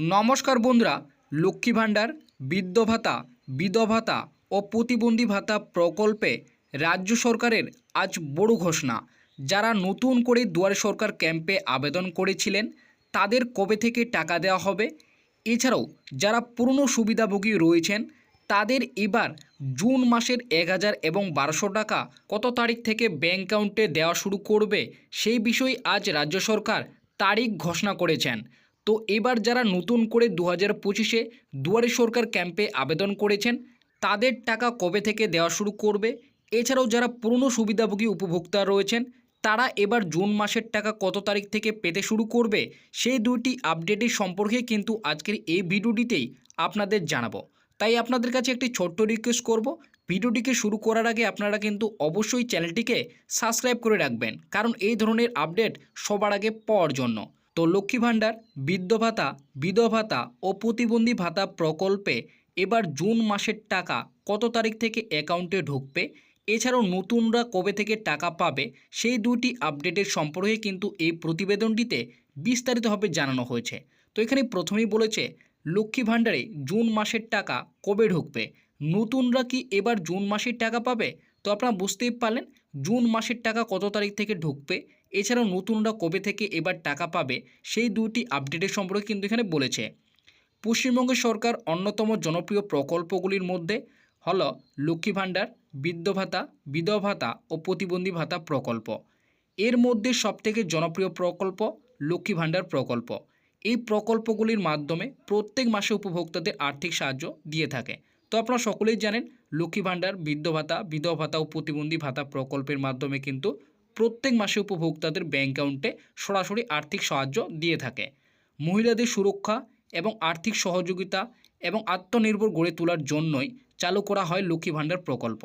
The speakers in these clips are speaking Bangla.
নমস্কার বন্ধুরা, লক্ষ্মী ভাণ্ডার বৃদ্ধ ভাতা বিধবা ভাতা ও প্রতিবন্ধী ভাতা প্রকল্পে রাজ্য সরকারের আজ বড় ঘোষণা। যারা নতুন করে দুয়ারে সরকার ক্যাম্পে আবেদন করেছিলেন, তাদের কবে থেকে টাকা দেওয়া হবে? এছাড়াও যারা পুরনো সুবিধাভোগী রয়েছেন, তাদের এবার জুন মাসের এক হাজার এবং বারোশো টাকা কত তারিখ থেকে ব্যাঙ্ক অ্যাকাউন্টে দেওয়া শুরু করবে, সেই বিষয়ে আজ রাজ্য সরকার তারিখ ঘোষণা করেছেন। তো এবার যারা নতুন করে দু হাজার পঁচিশে দুয়ারে সরকার ক্যাম্পে আবেদন করেছেন, তাদের টাকা কবে থেকে দেওয়া শুরু করবে? এছাড়াও যারা পুরনো সুবিধাভোগী উপভোক্তা রয়েছেন, তারা এবার জুন মাসের টাকা কত তারিখ থেকে পেতে শুরু করবে? সেই দুইটি আপডেটের সম্পর্কে কিন্তু আজকের এই ভিডিওটিতেই আপনাদের জানাব। তাই আপনাদের কাছে একটি ছোট্ট রিকোয়েস্ট করব। ভিডিওটিকে শুরু করার আগে আপনারা কিন্তু অবশ্যই চ্যানেলটিকে সাবস্ক্রাইব করে রাখবেন, কারণ এই ধরনের আপডেট সবার আগে পাওয়ার জন্য। তো লক্ষ্মী ভাণ্ডার, বৃদ্ধ ভাতা, বিধবা ভাতা ও প্রতিবন্ধী ভাতা প্রকল্পে এবার জুন মাসের টাকা কত তারিখ থেকে অ্যাকাউন্টে ঢুকবে? এছাড়াও নতুনরা কবে থেকে টাকা পাবে? সেই দুটি আপডেটের সম্পর্কে কিন্তু এই প্রতিবেদনটিতে বিস্তারিতভাবে জানানো হয়েছে। তো এখানে প্রথমেই বলেছে, লক্ষ্মী ভাণ্ডারে জুন মাসের টাকা কবে ঢুকবে? নতুনরা কি এবার জুন মাসের টাকা পাবে? তো আপনারা বুঝতেই পারলেন, জুন মাসের টাকা কত তারিখ থেকে ঢুকবে? এছাড়াও নতুনরা কবে থেকে এবার টাকা পাবে, সেই দুটি আপডেটের সম্পর্কে কিন্তু এখানে বলেছে। পশ্চিমবঙ্গ সরকার অন্যতম জনপ্রিয় প্রকল্পগুলির মধ্যে হল লক্ষ্মী ভাণ্ডার, বৃদ্ধ ভাতা, বিধবা ভাতা ও প্রতিবন্ধী ভাতা প্রকল্প। এর মধ্যে সবথেকে জনপ্রিয় প্রকল্প লক্ষ্মী ভাণ্ডার প্রকল্প। এই প্রকল্পগুলির মাধ্যমে প্রত্যেক মাসে উপভোক্তাদের আর্থিক সাহায্য দিয়ে থাকে। তো আপনারা সকলেই জানেন, লক্ষ্মী ভাণ্ডার, বৃদ্ধ ভাতা, বিধবা ভাতা ও প্রতিবন্ধী ভাতা প্রকল্পের মাধ্যমে কিন্তু প্রত্যেক মাসে উপভোক্তাদের ব্যাঙ্ক অ্যাকাউন্টে সরাসরি আর্থিক সাহায্য দিয়ে থাকে। মহিলাদের সুরক্ষা এবং আর্থিক সহযোগিতা এবং আত্মনির্ভর গড়ে তোলার জন্যই চালু করা হয় লক্ষ্মী ভাণ্ডার প্রকল্প।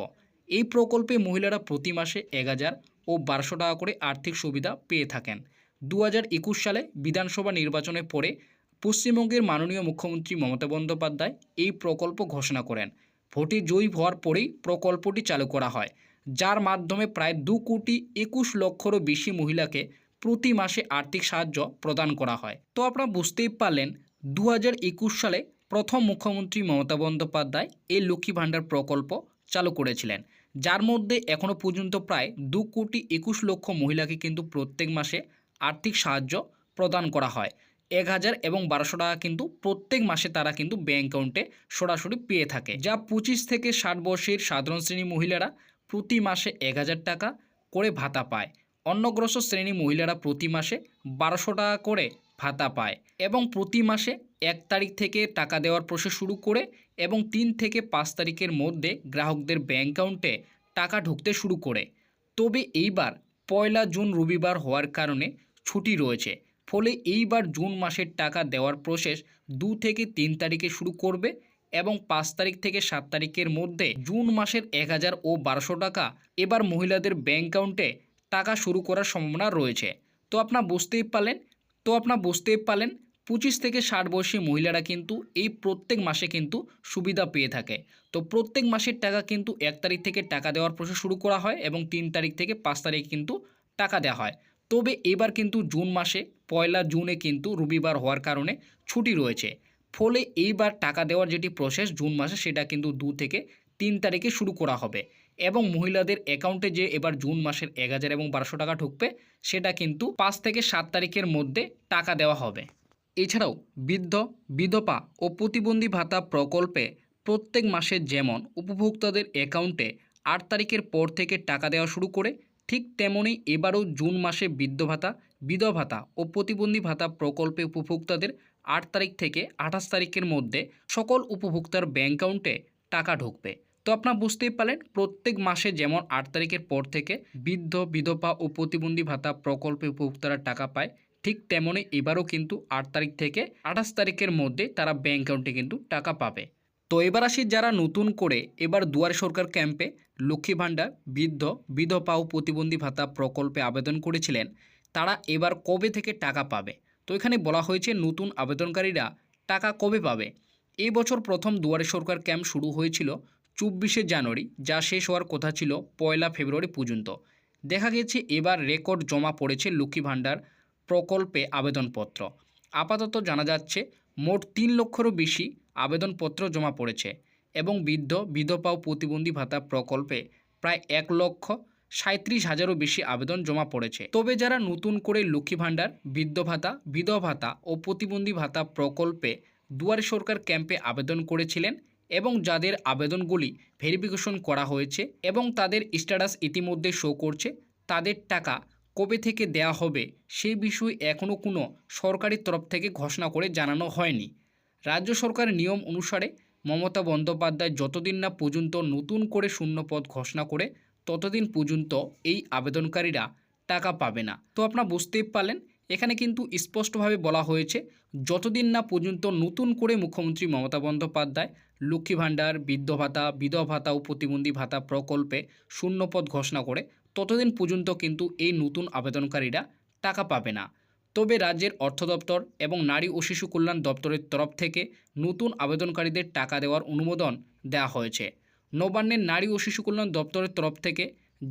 এই প্রকল্পে মহিলারা প্রতি মাসে এক হাজার ও বারোশো টাকা করে আর্থিক সুবিধা পেয়ে থাকেন। দু হাজার একুশ সালে বিধানসভা নির্বাচনের পরে পশ্চিমবঙ্গের মাননীয় মুখ্যমন্ত্রী মমতা বন্দ্যোপাধ্যায় এই প্রকল্প ঘোষণা করেন। ভোটে জয়ী হওয়ার পরেই প্রকল্পটি চালু করা হয়। যার মাধ্যমে প্রায় দু কোটি একুশ লক্ষরও বেশি মহিলাকে প্রতি মাসে আর্থিক সাহায্য প্রদান করা হয়। তো আপনারা বুঝতেই পারলেন দু হাজার একুশ সালে প্রথম মুখ্যমন্ত্রী মমতা বন্দ্যোপাধ্যায় এই লক্ষ্মী ভাণ্ডার প্রকল্প চালু করেছিলেন। যার মধ্যে এখনও পর্যন্ত প্রায় দু কোটি একুশ লক্ষ মহিলাকে কিন্তু প্রত্যেক মাসে আর্থিক সাহায্য প্রদান করা হয়। এক হাজার এবং বারোশো টাকা কিন্তু প্রত্যেক মাসে তারা কিন্তু ব্যাঙ্ক অ্যাকাউন্টে সরাসরি পেয়ে থাকে। যা পঁচিশ থেকে ষাট বর্ষের সাধারণ শ্রেণি মহিলারা প্রতি মাসে এক হাজার টাকা করে ভাতা পায়। অন্নগ্রস্ত শ্রেণি মহিলারা প্রতি মাসে বারোশো টাকা করে ভাতা পায় এবং প্রতি মাসে এক তারিখ থেকে টাকা দেওয়ার প্রসেস শুরু করে এবং তিন থেকে পাঁচ তারিখের মধ্যে গ্রাহকদের ব্যাঙ্ক অ্যাকাউন্টে টাকা ঢুকতে শুরু করে। তবে এইবার পয়লা জুন রবিবার হওয়ার কারণে ছুটি রয়েছে। ফলে এইবার জুন মাসের টাকা দেওয়ার প্রসেস দু থেকে তিন তারিখে শুরু করবে এবং পাঁচ তারিখ থেকে সাত তারিখের মধ্যে জুন মাসের এক হাজার ও বারোশো টাকা। এবার মহিলাদের ব্যাঙ্ক অ্যাকাউন্টে টাকা শুরু করার সম্ভাবনা রয়েছে। তো আপনারা বুঝতেই পারলেন, তো আপনারা বুঝতেই পারলেন, পঁচিশ থেকে ষাট বয়সী মহিলারা কিন্তু এই প্রত্যেক মাসে কিন্তু সুবিধা পেয়ে থাকে। তো প্রত্যেক মাসের টাকা কিন্তু এক তারিখ থেকে টাকা দেওয়ার প্রসেস শুরু করা হয় এবং তিন তারিখ থেকে পাঁচ তারিখ কিন্তু টাকা দেওয়া হয়। তবে এবার কিন্তু জুন মাসে, পয়লা জুনে কিন্তু রবিবার হওয়ার কারণে ছুটি রয়েছে। ফলে এইবার টাকা দেওয়ার যেটি প্রসেস জুন মাসে, সেটা কিন্তু দু থেকে তিন তারিখে শুরু করা হবে। এবং মহিলাদের অ্যাকাউন্টে যে এবার জুন মাসের এক হাজার এবং বারোশো টাকা ঢুকবে, সেটা কিন্তু পাঁচ থেকে সাত তারিখের মধ্যে টাকা দেওয়া হবে। এছাড়াও বৃদ্ধ, বিধবা ও প্রতিবন্ধী ভাতা প্রকল্পে প্রত্যেক মাসে যেমন উপভোক্তাদের অ্যাকাউন্টে আট তারিখের পর থেকে টাকা দেওয়া শুরু করে, ঠিক তেমনই এবারও জুন মাসে বৃদ্ধ ভাতা, বিধবা ভাতা ও প্রতিবন্ধী ভাতা প্রকল্পে উপভোক্তাদের আট তারিখ থেকে আঠাশ তারিখের মধ্যে সকল উপভোক্তার ব্যাঙ্ক অ্যাকাউন্টে টাকা ঢুকবে। তো আপনারা বুঝতেই পারলেন, প্রত্যেক মাসে যেমন আট তারিখের পর থেকে বৃদ্ধ, বিধবা ও প্রতিবন্ধী ভাতা প্রকল্পে উপভোক্তারা টাকা পায়, ঠিক তেমনই এবারও কিন্তু আট তারিখ থেকে আঠাশ তারিখের মধ্যে তারা ব্যাঙ্ক অ্যাকাউন্টে কিন্তু টাকা পাবে। তো এবার আসি যারা নতুন করে এবার দুয়ারে সরকার ক্যাম্পে লক্ষ্মী ভাণ্ডার, বৃদ্ধ, বিধবা ও প্রতিবন্ধী ভাতা প্রকল্পে আবেদন করেছিলেন, তারা এবার কবে থেকে টাকা পাবে? তো এখানে বলা হয়েছে নতুন আবেদনকারীরা টাকা কবে পাবে। এই বছর প্রথম দুয়ারে সরকার ক্যাম্প শুরু হয়েছিল চব্বিশে জানুয়ারি, যা শেষ হওয়ার কথা ছিল পয়লা ফেব্রুয়ারি পর্যন্ত। দেখা গেছে এবার রেকর্ড জমা পড়েছে লক্ষ্মী ভাণ্ডার প্রকল্পে আবেদনপত্র। আপাতত জানা যাচ্ছে মোট তিন লক্ষেরও বেশি আবেদনপত্র জমা পড়েছে এবং বৃদ্ধ, বিধবা ও প্রতিবন্ধী ভাতা প্রকল্পে প্রায় এক লক্ষ সাঁত্রিশ হাজারও বেশি আবেদন জমা পড়েছে। তবে যারা নতুন করে লক্ষ্মী ভাণ্ডার, বৃদ্ধ ভাতা, বিধবা ভাতা ও প্রতিবন্ধী ভাতা প্রকল্পে দুয়ারে সরকার ক্যাম্পে আবেদন করেছিলেন এবং যাদের আবেদনগুলি ভেরিফিকেশন করা হয়েছে এবং তাদের স্ট্যাটাস ইতিমধ্যে শো করছে, তাদের টাকা কবে থেকে দেয়া হবে সেই বিষয়ে এখনও কোনো সরকারি তরফ থেকে ঘোষণা করে জানানো হয়নি। রাজ্য সরকারের নিয়ম অনুসারে মমতা বন্দ্যোপাধ্যায় যতদিন না পর্যন্ত নতুন করে শূন্যপদ ঘোষণা করে ততদিন পর্যন্ত এই আবেদনকারীরা টাকা পাবে না। তো আপনারা বুঝতেই পারলেন, এখানে কিন্তু স্পষ্টভাবে বলা হয়েছে, যতদিন না পর্যন্ত নতুন করে মুখ্যমন্ত্রী মমতা বন্দ্যোপাধ্যায়, লক্ষ্মী ভাণ্ডার, বৃদ্ধ ভাতা, বিধবা ভাতা ও প্রতিবন্ধী ভাতা প্রকল্পে শূন্যপদ ঘোষণা করে, ততদিন পর্যন্ত কিন্তু এই নতুন আবেদনকারীরা টাকা পাবে না। তবে রাজ্যের অর্থ দপ্তর এবং নারী ও শিশু কল্যাণ দপ্তরের তরফ থেকে নতুন আবেদনকারীদের টাকা দেওয়ার অনুমোদন দেওয়া হয়েছে। নবান্নের নারী ও শিশু কল্যাণ দপ্তরের তরফ থেকে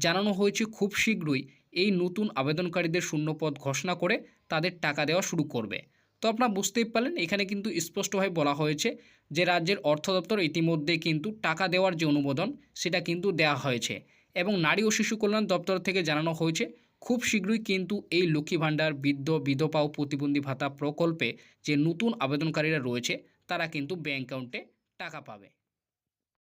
জানানো হয়েছে খুব শীঘ্রই এই নতুন আবেদনকারীদের শূন্যপদ ঘোষণা করে তাদের টাকা দেওয়া শুরু করবে। তো আপনারা বুঝতেই পারলেন, এখানে কিন্তু স্পষ্টভাবে বলা হয়েছে যে রাজ্যের অর্থ দপ্তর ইতিমধ্যে কিন্তু টাকা দেওয়ার যে অনুমোদন, সেটা কিন্তু দেওয়া হয়েছে এবং নারী ও শিশু কল্যাণ দপ্তর থেকে জানানো হয়েছে খুব শীঘ্রই কিন্তু এই লক্ষ্মী ভাণ্ডার, বৃদ্ধ, বিধবা ও প্রতিবন্ধী ভাতা প্রকল্পে যে নতুন আবেদনকারীরা রয়েছে, তারা কিন্তু ব্যাঙ্ক অ্যাকাউন্টে টাকা পাবে।